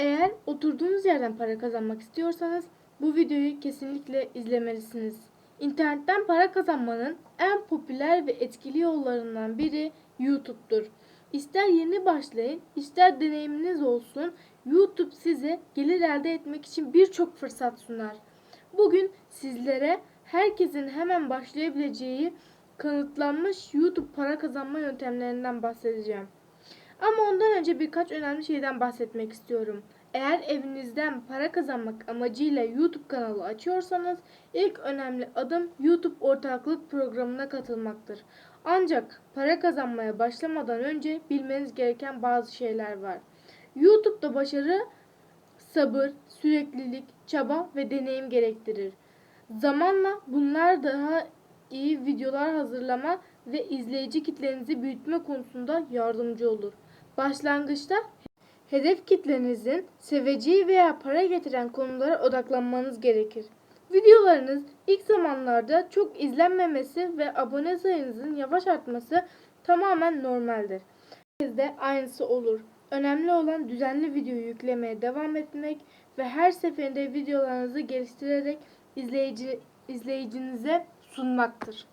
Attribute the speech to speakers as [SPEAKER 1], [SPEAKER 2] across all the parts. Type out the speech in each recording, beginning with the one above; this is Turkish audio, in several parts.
[SPEAKER 1] Eğer oturduğunuz yerden para kazanmak istiyorsanız bu videoyu kesinlikle izlemelisiniz. İnternetten para kazanmanın en popüler ve etkili yollarından biri YouTube'dur. İster yeni başlayın, ister deneyiminiz olsun, YouTube size gelir elde etmek için birçok fırsat sunar. Bugün sizlere herkesin hemen başlayabileceği kanıtlanmış YouTube para kazanma yöntemlerinden bahsedeceğim. Ama ondan önce birkaç önemli şeyden bahsetmek istiyorum. Eğer evinizden para kazanmak amacıyla YouTube kanalı açıyorsanız ilk önemli adım YouTube ortaklık programına katılmaktır. Ancak para kazanmaya başlamadan önce bilmeniz gereken bazı şeyler var. YouTube'da başarı sabır, süreklilik, çaba ve deneyim gerektirir. Zamanla bunlar daha iyi videolar hazırlama ve izleyici kitlenizi büyütme konusunda yardımcı olur. Başlangıçta hedef kitlenizin seveceği veya para getiren konulara odaklanmanız gerekir. Videolarınız ilk zamanlarda çok izlenmemesi ve abone sayınızın yavaş artması tamamen normaldir. Herkeste aynısı olur. Önemli olan düzenli video yüklemeye devam etmek ve her seferinde videolarınızı geliştirerek izleyici, izleyicinize sunmaktır.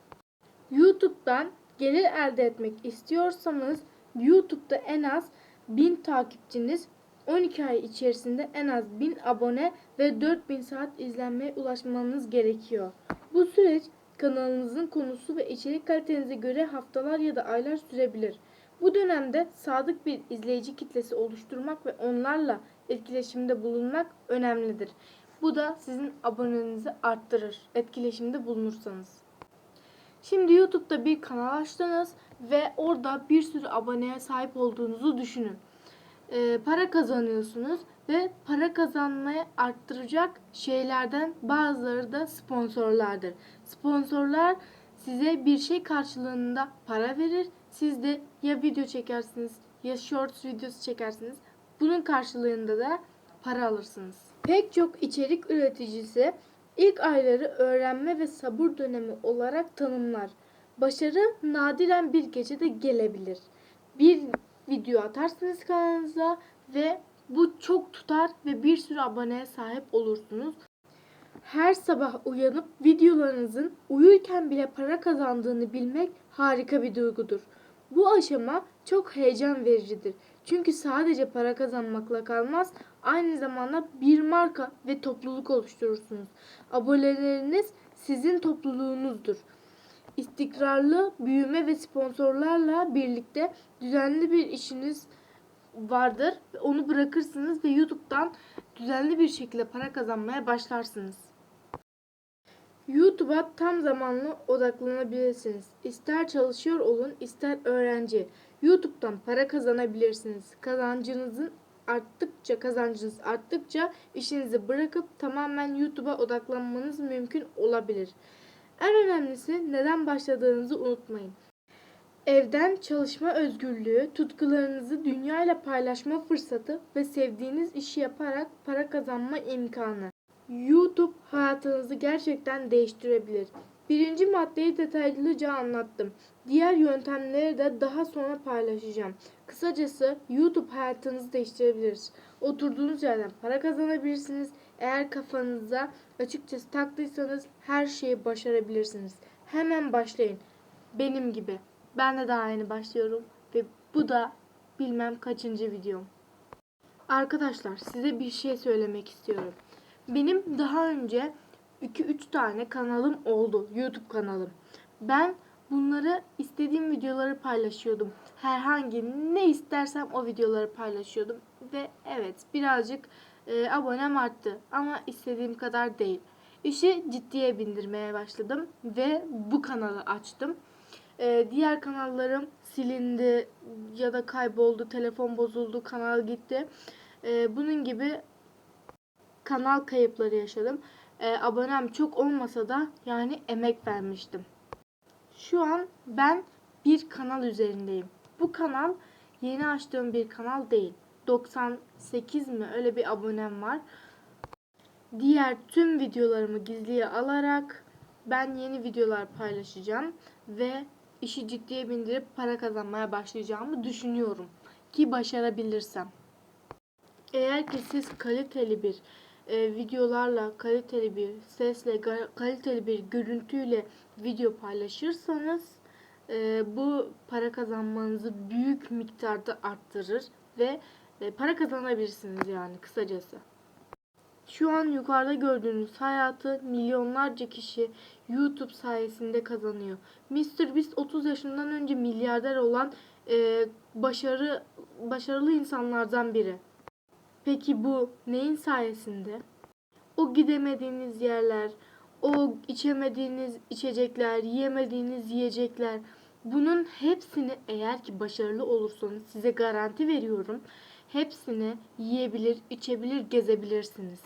[SPEAKER 1] YouTube'dan gelir elde etmek istiyorsanız YouTube'da en az 1000 takipçiniz 12 ay içerisinde en az 1000 abone ve 4000 saat izlenmeye ulaşmanız gerekiyor. Bu süreç kanalınızın konusu ve içerik kalitenize göre haftalar ya da aylar sürebilir. Bu dönemde sadık bir izleyici kitlesi oluşturmak ve onlarla etkileşimde bulunmak önemlidir. Bu da sizin abonenizi arttırır etkileşimde bulunursanız. Şimdi YouTube'da bir kanal açtınız ve orada bir sürü aboneye sahip olduğunuzu düşünün. Ee, para kazanıyorsunuz ve para kazanmayı arttıracak şeylerden bazıları da sponsorlardır. Sponsorlar size bir şey karşılığında para verir. Siz de ya video çekersiniz ya shorts videosu çekersiniz. Bunun karşılığında da para alırsınız. Pek çok içerik üreticisi ilk ayları öğrenme ve sabır dönemi olarak tanımlar. Başarı nadiren bir gecede gelebilir. Bir video atarsınız kanalınıza ve bu çok tutar ve bir sürü aboneye sahip olursunuz. Her sabah uyanıp videolarınızın uyurken bile para kazandığını bilmek harika bir duygudur. Bu aşama çok heyecan vericidir. Çünkü sadece para kazanmakla kalmaz, aynı zamanda bir marka ve topluluk oluşturursunuz. Aboneleriniz sizin topluluğunuzdur. İstikrarlı büyüme ve sponsorlarla birlikte düzenli bir işiniz vardır. Onu bırakırsınız ve YouTube'dan düzenli bir şekilde para kazanmaya başlarsınız. YouTube'a tam zamanlı odaklanabilirsiniz. İster çalışıyor olun, ister öğrenci. YouTube'dan para kazanabilirsiniz. Kazancınızın arttıkça, kazancınız arttıkça işinizi bırakıp tamamen YouTube'a odaklanmanız mümkün olabilir. En önemlisi neden başladığınızı unutmayın. Evden çalışma özgürlüğü, tutkularınızı dünyayla paylaşma fırsatı ve sevdiğiniz işi yaparak para kazanma imkanı. YouTube hayatınızı gerçekten değiştirebilir. Birinci maddeyi detaylıca anlattım. Diğer yöntemleri de daha sonra paylaşacağım. Kısacası YouTube hayatınızı değiştirebilir. Oturduğunuz yerden para kazanabilirsiniz. Eğer kafanıza açıkçası taktıysanız her şeyi başarabilirsiniz. Hemen başlayın. Benim gibi. Ben de daha yeni başlıyorum ve bu da bilmem kaçıncı videom. Arkadaşlar size bir şey söylemek istiyorum. Benim daha önce 2-3 tane kanalım oldu. YouTube kanalım. Ben bunları istediğim videoları paylaşıyordum. Herhangi ne istersem o videoları paylaşıyordum. Ve evet birazcık e, abonem arttı. Ama istediğim kadar değil. İşi ciddiye bindirmeye başladım. Ve bu kanalı açtım. E, diğer kanallarım silindi ya da kayboldu. Telefon bozuldu. Kanal gitti. E, bunun gibi kanal kayıpları yaşadım. E, abonem çok olmasa da yani emek vermiştim. Şu an ben bir kanal üzerindeyim. Bu kanal yeni açtığım bir kanal değil. 98 mi öyle bir abonem var. Diğer tüm videolarımı gizliye alarak ben yeni videolar paylaşacağım ve işi ciddiye bindirip para kazanmaya başlayacağımı düşünüyorum ki başarabilirsem. Eğer ki siz kaliteli bir e, videolarla, kaliteli bir sesle, kaliteli bir görüntüyle video paylaşırsanız e, bu para kazanmanızı büyük miktarda arttırır ve e, para kazanabilirsiniz yani kısacası. Şu an yukarıda gördüğünüz hayatı milyonlarca kişi YouTube sayesinde kazanıyor. MrBeast 30 yaşından önce milyarder olan e, başarı başarılı insanlardan biri. Peki bu neyin sayesinde? O gidemediğiniz yerler, o içemediğiniz içecekler, yiyemediğiniz yiyecekler. Bunun hepsini eğer ki başarılı olursanız size garanti veriyorum. Hepsini yiyebilir, içebilir, gezebilirsiniz.